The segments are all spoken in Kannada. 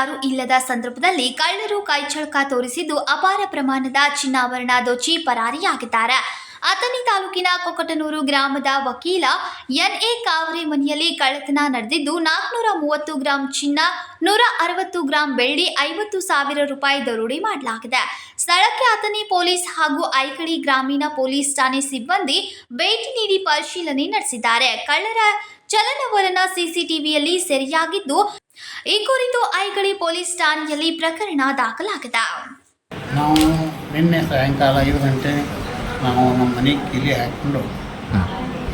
ಯಾರೂ ಇಲ್ಲದ ಸಂದರ್ಭದಲ್ಲಿ ಕಳ್ಳರು ಕೈಚಳಕ ತೋರಿಸಿದ್ದು ಅಪಾರ ಪ್ರಮಾಣದ ಚಿನ್ನಾಭರಣ ದೋಚಿ ಪರಾರಿಯಾಗಿದ್ದಾರೆ. ಅಥಣಿ ತಾಲೂಕಿನ ಕೊಕಟನೂರು ಗ್ರಾಮದ ವಕೀಲ ಎನ್ ಎ ಕಾವರಿ ಮನೆಯಲ್ಲಿ ಕಳ್ಳತನ ನಡೆದಿದ್ದು, ನಾಲ್ಕುನೂರ ಮೂವತ್ತು ಗ್ರಾಂ ಚಿನ್ನ, ನೂರ ಅರವತ್ತು ಗ್ರಾಂ ಬೆಳ್ಳಿ, ಐವತ್ತು ಸಾವಿರ ರೂಪಾಯಿ ದರೋಡೆ ಮಾಡಲಾಗಿದೆ. ಸ್ಥಳಕ್ಕೆ ಅಥಣಿ ಪೊಲೀಸ್ ಹಾಗೂ ಐಕಳಿ ಗ್ರಾಮೀಣ ಪೊಲೀಸ್ ಠಾಣೆ ಸಿಬ್ಬಂದಿ ಭೇಟಿ ನೀಡಿ ಪರಿಶೀಲನೆ ನಡೆಸಿದ್ದಾರೆ. ಕಳ್ಳರ ಚಲನವಲನ ಸಿಸಿಟಿವಿಯಲ್ಲಿ ಸೆರೆಯಾಗಿದ್ದು ಈ ಕುರಿತು ಐಗಳಿ ಪೊಲೀಸ್ ಠಾಣೆಯಲ್ಲಿ ಪ್ರಕರಣ ದಾಖಲಾಗಿದೆ. ನಾವು ನಿನ್ನೆ ಸಾಯಂಕಾಲ ಐದು ಗಂಟೆ ನಾವು ನಮ್ಮ ಮನೆ ಕೀಲಿ ಹಾಕ್ಕೊಂಡು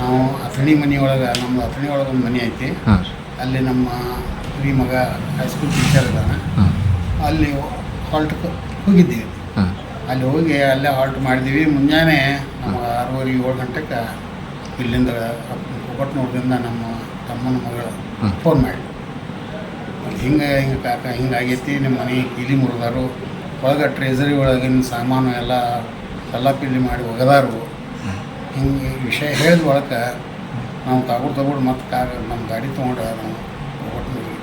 ನಾವು ಅಥಣಿ ಮನೆಯೊಳಗೆ ನಮ್ಮ ಅಥಣಿ ಒಳಗೆ ಒಂದು ಮನೆ ಐತಿ. ಅಲ್ಲಿ ನಮ್ಮ ಹಿರಿ ಮಗ ಹೈಸ್ಕೂಲ್ ಟೀಚರ್ ಇದ್ದಾನೆ ಅಲ್ಲಿ ಹಾಲ್ಟ್ಗೆ ಹೋಗಿದ್ದೀವಿ. ಹಾಂ. ಅಲ್ಲಿ ಹೋಗಿ ಅಲ್ಲೇ ಹಾಲ್ಟ್ ಮಾಡಿದ್ವಿ. ಮುಂಜಾನೆ ನಮಗೆ ಆರೂವರೆ ಏಳು ಗಂಟೆಗೆ ಇಲ್ಲಿಂದ ಕೊಟ್ಟನೂರದಿಂದ ನಮ್ಮ ತಮ್ಮನ ಮಗಳು ಫೋನ್ ಮಾಡಿ. ಹಿಂಗೆ ಹಿಂಗೆ ಕಾಕ ಹಿಂಗಾಗೈತಿ ನಿಮ್ಮ ಮನೆ ಕೀಲಿ ಮುರಿದಾರು. ಒಳಗೆ ಟ್ರೆಜರಿ ಒಳಗಿನ ಸಾಮಾನು ಎಲ್ಲ ಎಲ್ಲ ಪಿಲ್ಲಿ ಮಾಡಿ ಒಗದಾರು. ಹಿಂಗೆ ವಿಷಯ ಹೇಳಿದ ಒಳಗೆ ನಾವು ತಗೊಂಡು ತಗೊಂಡು ಮತ್ತೆ ಕಾರ್ ನಮ್ಮ ಗಾಡಿ ತೊಗೊಂಡು ನಾವು ಕೊಟ್ಟನೂರಿಗೆ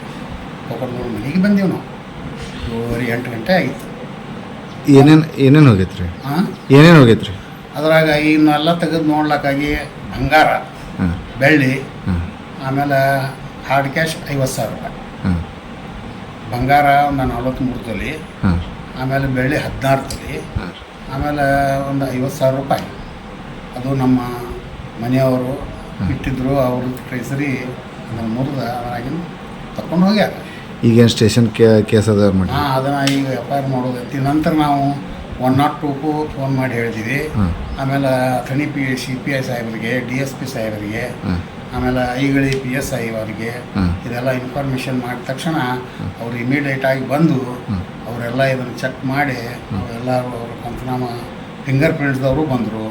ಕೊಟ್ಟನೂರು ಮನೆಗೆ ಬಂದೀವಿ ನಾವು. ಏಳುವರೆ ಎಂಟು ಗಂಟೆ ಆಗಿತ್ತು. ಏನೇನು ಏನೇನು ಹೋಗೈತ್ರಿ? ಹಾಂ ಏನೇನು ಹೋಗೈತ್ರಿ? ಅದ್ರಾಗ ಇನ್ನೆಲ್ಲ ತೆಗೆದು ನೋಡ್ಲಕ್ಕಾಗಿ ಬಂಗಾರ ಬೆಳ್ಳಿ ಆಮೇಲೆ ಹಾರ್ಡ್ ಕ್ಯಾಶ್ ಐವತ್ತು ಸಾವಿರ ರೂಪಾಯಿ. ಬಂಗಾರ ಒಂದು ನಲ್ವತ್ತ್ಮೂರು ತೊಲಿ ಆಮೇಲೆ ಬೆಳ್ಳಿ ಹದಿನಾರು ತೊಲಿ ಆಮೇಲೆ ಒಂದು ಐವತ್ತು ಸಾವಿರ ರೂಪಾಯಿ. ಅದು ನಮ್ಮ ಮನೆಯವರು ಇಟ್ಟಿದ್ರು ಅವ್ರ ಟ್ರೆಸರಿ ಅದನ್ನು ಮುರಿದ ಅದರಾಗಿನ ತಗೊಂಡು ಹೋಗ್ಯಾರ. ಈಗೇನು ಸ್ಟೇಷನ್ ಕೇಸ್ ಅದ ಮಾಡಿ ಹಾಂ ಅದನ್ನು ಈಗ ಎಫ್ ಐ ಆರ್ ಮಾಡೋದೈತಿ ನಂತರ ನಾವು ಒನ್ ನಾಟ್ ಟೂಕು ಫೋನ್ ಮಾಡಿ ಹೇಳಿದ್ದೀವಿ ಆಮೇಲೆ Athani P C P I ಸಾಹೇಬರಿಗೆ ಡಿ ಎಸ್ ಪಿ ಸಾಹೇಬರಿಗೆ ಆಮೇಲೆ ಐಗಳಿ ಪಿ ಎಸ್ ಐ ಅವರಿಗೆ ಇದೆಲ್ಲ ಇನ್ಫಾರ್ಮೇಷನ್ ಮಾಡಿದ ತಕ್ಷಣ ಅವರು ಇಮಿಡಿಯೇಟ್ ಆಗಿ ಬಂದು ಅವರೆಲ್ಲ ಇದನ್ನು ಚೆಕ್ ಮಾಡಿ ಅವರೆಲ್ಲ ಅವರು ಪಂಚನಾಮ ಫಿಂಗರ್ ಪ್ರಿಂಟ್ಸ್ದವರು ಬಂದರು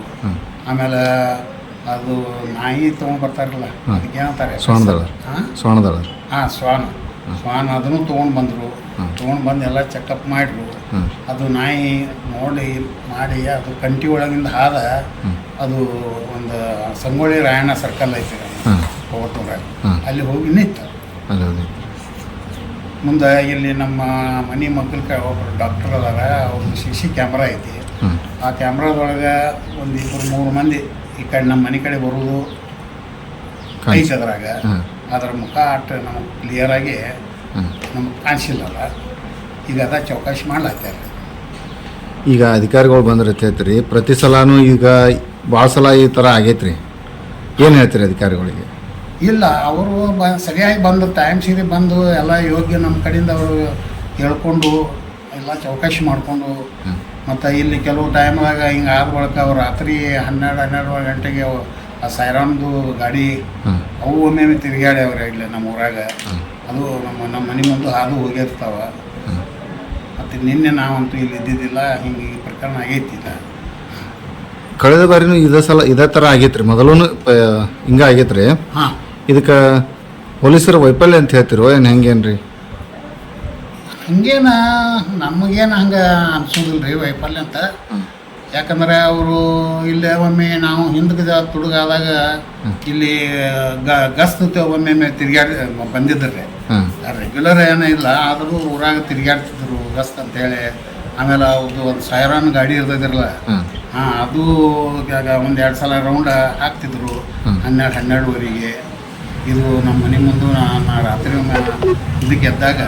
ಆಮೇಲೆ ಅದು ನಾಯಿ ತೊಗೊಂಡು ಬರ್ತಾರಲ್ಲ ಹ್ಮ್. ಅದಕ್ಕೆ ಏನಂತಾರೆ. ಹಾಂ ಸ್ವಾನ. ಶ್ವಾನ ಅದನ್ನು ತೊಗೊಂಡು ಬಂದರು. ತೊಗೊಂಡು ಬಂದು ಎಲ್ಲ ಚೆಕಪ್ ಮಾಡಿದ್ರು ಅದು ನಾಯಿ ನೋಡಿ ಮಾಡಿ ಅದು ಕಂಟಿ ಒಳಗಿಂದ ಆದ. ಅದು ಒಂದು ಸಂಗೊಳ್ಳಿ ರಾಯಣ್ಣ ಸರ್ಕಲ್ ಐತಿ. ಹಾಂ ಕೋವತ್ತೂರಾಗ ಅಲ್ಲಿ ಹೋಗಿ ನಿಂತು. ಮುಂದೆ ಇಲ್ಲಿ ನಮ್ಮ ಮನೆ ಮಕ್ಕಳ ಒಬ್ಬರು ಡಾಕ್ಟರ್ ಅದಾರ. ಅವ್ರದ್ದು ಸಿ ಸಿ ಕ್ಯಾಮ್ರಾ ಐತಿ. ಆ ಕ್ಯಾಮ್ರಾದೊಳಗೆ ಒಂದು ಇಬ್ಬರು ಮೂರು ಮಂದಿ ಈ ಕಡೆ ನಮ್ಮ ಮನೆ ಕಡೆ ಬರೋದು. ಐತೆ ಅದ್ರಾಗ. ಅದರ ಮುಖ ಅಟ್ ನಮಗೆ ಕ್ಲಿಯರಾಗಿ ನಮ್ಗೆ ನಮಗೆ ಕಾಣಿಸಿಲ್ಲಲ್ಲ. ಈಗ ಅದ ಚೌಕಾಶಿ ಮಾಡ್ಲಾಗ್ತಾರೆ ಈಗ ಅಧಿಕಾರಿಗಳು ಬಂದಿರ್ತೈತೆ ರೀ ಪ್ರತಿ ಸಲನೂ ಈಗ ಭಾಳ ಸಲ ಈ ಥರ ಆಗೈತ್ರಿ. ಏನು ಹೇಳ್ತೀರಿ ಅಧಿಕಾರಿಗಳಿಗೆ? ಇಲ್ಲ ಅವರು ಬ ಸರಿಯಾಗಿ ಬಂದು ಟೈಮ್ ಸೀರಿ ಬಂದು ಎಲ್ಲ ಯೋಗ್ಯ ನಮ್ಮ ಕಡೆಯಿಂದ ಅವರು ಹೇಳ್ಕೊಂಡು ಎಲ್ಲ ಚೌಕಾಶಿ ಮಾಡಿಕೊಂಡು. ಮತ್ತು ಇಲ್ಲಿ ಕೆಲವು ಟೈಮ್ದಾಗ ಹಿಂಗೆ ಆದ ಬಳಿಕ ಅವ್ರು ರಾತ್ರಿ ಹನ್ನೆರಡು ಹನ್ನೆರಡು ಗಂಟೆಗೆ ಆ ಸೈರಾನ್ದು ಗಾಡಿ ಅವು ಒಮ್ಮೆ ತಿರುಗಾಡಿ ಅವ್ರೆ ಇಲ್ಲ ನಮ್ಮ ಊರಾಗ. ಅದು ನಮ್ಮ ನಮ್ಮ ಮನೆ ಮುಂದೆ ಹಾದು ಹೋಗಿರ್ತಾವ ಮತ್ತು ನಿನ್ನೆ ನಾವಂತೂ ಇಲ್ಲಿ ಇದ್ದಿದ್ದಿಲ್ಲ ಹಿಂಗೆ ಈ ಪ್ರಕರಣ ಆಗೈತಿ ಇಲ್ಲ ಕಳೆದ ಬಾರಿನೂ ಇದೇ ಸಲ ಇದೇ ಥರ ಆಗೈತೆ ರೀ ಮೊದಲೂ ಹಿಂಗೆ ಆಗೈತೆ ರೀ ಹಾಂ. ಇದಕ್ಕೆ ಪೊಲೀಸರ ವೈಫಲ್ಯ ಅಂತ ಹೇಳ್ತಿರೋ ಏನು ಹೆಂಗೇನು ರೀ ಹಂಗೇನ ನಮಗೇನು ಹಂಗೆ ಅನ್ಸೋದಿಲ್ಲ ರೀ ವೈಫಲ್ಯ ಅಂತ. ಯಾಕಂದ್ರೆ ಅವರು ಇಲ್ಲೇ ಒಮ್ಮೆ ನಾವು ಹಿಂದಕ್ಕೆ ತುಡುಗಾದಾಗ ಇಲ್ಲಿ ಗ ಗಸ್ತ್ ಒಮ್ಮೆ ತಿರುಗಾಡಿ ಬಂದಿದ್ರಿ ಹಾಂ ರೆಗ್ಯುಲರ್ ಏನೂ ಇಲ್ಲ ಆದರೂ ಊರಾಗ ತಿರುಗಾಡ್ತಿದ್ರು ಗಸ್ತ್ ಅಂತೇಳಿ ಆಮೇಲೆ ಅವ್ರದ್ದು ಒಂದು ಸೈರಾನ್ ಗಾಡಿ ಇರ್ತದಿರಲ್ಲ ಹಾಂ ಅದು ಒಂದು ಎರಡು ಸಲ ರೌಂಡ್ ಹಾಕ್ತಿದ್ರು. ಹನ್ನೆರಡು ಹನ್ನೆರಡುವರೆಗೆ. ಇದು ನಮ್ಮ ಮನೆ ಮುಂದೆ ನಾ ನಾ ರಾತ್ರಿ ಒಮ್ಮೆ ಇದಕ್ಕೆ ಎದ್ದಾಗ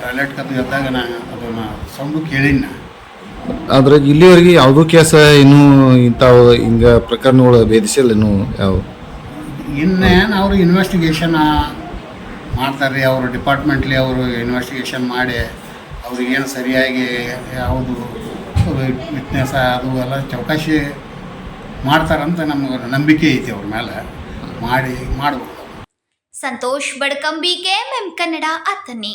ಟಾಯ್ಲೆಟ್ ಕದ್ದು ಎದ್ದಾಗ ನಾನು ಅದನ್ನು ಸೌಂಡು ಕೇಳಿನ ಆದ್ರೆ ಇಲ್ಲಿವರೆಗೆ ಯಾವುದೂ ಕೇಸ ಇನ್ನೂ ಇಂಥ ಹಿಂಗೆ ಪ್ರಕರಣಗಳು ಭೇದಿಸಿಲ್ಲ ಇನ್ನೂ ಯಾವ. ಇನ್ನೇನು ಅವರು ಇನ್ವೆಸ್ಟಿಗೇಷನ್ ಮಾಡ್ತಾರೆ ರೀ ಅವರು ಡಿಪಾರ್ಟ್ಮೆಂಟ್ಲಿ ಅವರು ಇನ್ವೆಸ್ಟಿಗೇಷನ್ ಮಾಡಿ ಅವ್ರಿಗೇನು ಸರಿಯಾಗಿ ಯಾವುದು ವಿಟ್ನೆಸ್ ಅದು ಎಲ್ಲ ಚೌಕಾಶಿ ಮಾಡ್ತಾರಂತ ನಮಗೆ ನಂಬಿಕೆ ಐತಿ ಅವ್ರ ಮೇಲೆ ಮಾಡಿ ಮಾಡಬಹುದು ಸಂತೋಷ್ ಬಡ್ಕಂಬಿ ಕೆಎಂಎಂ ಕನ್ನಡ ಅಥಣಿ